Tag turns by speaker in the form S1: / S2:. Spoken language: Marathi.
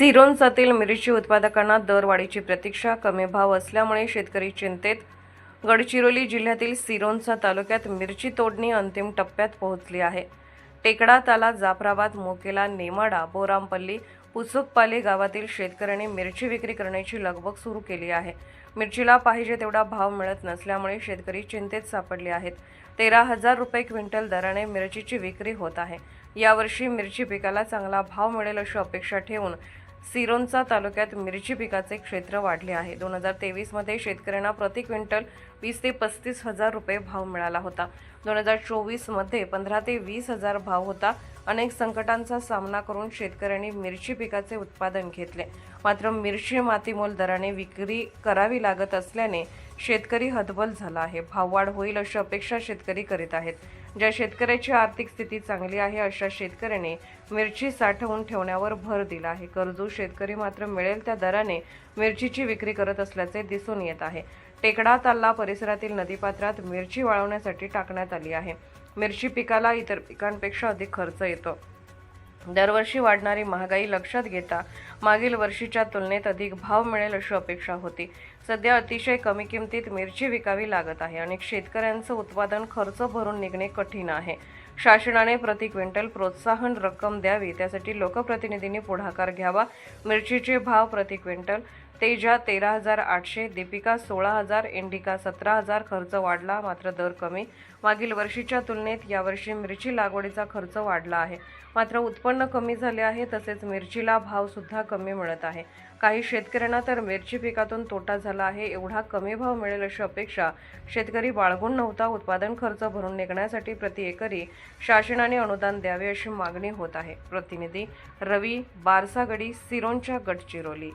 S1: सिरोंचातील मिरची उत्पादकांना दरवाढीची प्रतीक्षा कमी भाव असल्यामुळे शेतकरी चिंतेत. गडचिरोली जिल्ह्यातील सिरोंचा तालुक्यात मिरची तोडणी अंतिम टप्प्यात पोहोचली आहे. टेकडा ताला जाफराबाद मोकेला नेमाडा बोरामपल्ली पुसुकपाली गावातील शेतकऱ्यांनी मिरची विक्री करण्याची लगबग सुरू केली आहे. मिरचीला पाहिजे तेवढा भाव मिळत नसल्यामुळे शेतकरी चिंतेत सापडले आहेत. तेरा हजार रुपये क्विंटल दराने मिरचीची विक्री होत आहे. यावर्षी मिरची पिकाला चांगला भाव मिळेल अशी अपेक्षा ठेवून सिरोंचा तालुक्यात मिरची पिकाचे क्षेत्र वाढले आहे. दोन हजार तेवीसमध्ये शेतकऱ्यांना प्रति क्विंटल वीस ते पस्तीस हजार रुपये भाव मिळाला होता. दोन हजार चोवीसमध्ये पंधरा ते वीस हजार भाव होता. अनेक संकटांचा सामना करून शेतकऱ्यांनी मिरची पिकाचे उत्पादन घेतले. मात्र मिरची मातीमोल दराने विक्री करावी लागत असल्याने शेतकरी हतबल झाला आहे. भाववाढ होईल अशी अपेक्षा शेतकरी करीत आहेत. ज्या शेतकऱ्याची आर्थिक स्थिती चांगली आहे अशा शेतकऱ्याने मिरची साठवून ठेवण्यावर भर दिला आहे. कर्जू शेतकरी मात्र मिळेल त्या दराने मिरचीची विक्री करत असल्याचे दिसून येत आहे. टेकडा ताल्ला परिसरातील नदीपात्रात मिरची वाळवण्यासाठी टाकण्यात आली आहे. मिरची पिकाला इतर पिकांपेक्षा अधिक खर्च येतो. दरवर्षी वाढणारी महागाई लक्षात घेता मागील वर्षीच्या तुलनेत अधिक भाव मिळेल अशी अपेक्षा होती. सध्या अतिशय कमी किमतीत मिरची विकावी लागत आहे अनेक शेतकऱ्यांचं उत्पादन खर्च भरून निघणे कठीण आहे. शासनाने प्रति क्विंटल प्रोत्साहन रक्कम द्यावी त्यासाठी लोकप्रतिनिधींनी पुढाकार घ्यावा. मिरचीचे भाव प्रति क्विंटल तेजा तेरा हजार आठशे दीपिका सोळा हजार इंडिका सतरा हजार खर्च वाढला मात्र दर कमी. मागील वर्षीच्या तुलनेत यावर्षी मिरची लागवडीचा खर्च वाढला आहे. मात्र उत्पन्न कमी झाले आहे तसेच मिरचीला भावसुद्धा कमी मिळत आहे. काही शेतकऱ्यांना तर मिरची पिकातून तोटा झाला आहे. एवढा कमी भाव मिळेल अशी अपेक्षा शेतकरी बाळगून नव्हता. उत्पादन खर्च भरून निघण्यासाठी प्रति एकरी शासनाने अनुदान द्यावे अशी मागणी होत आहे. प्रतिनिधी रवी बारसागडी सिरोंच्या गडचिरोली.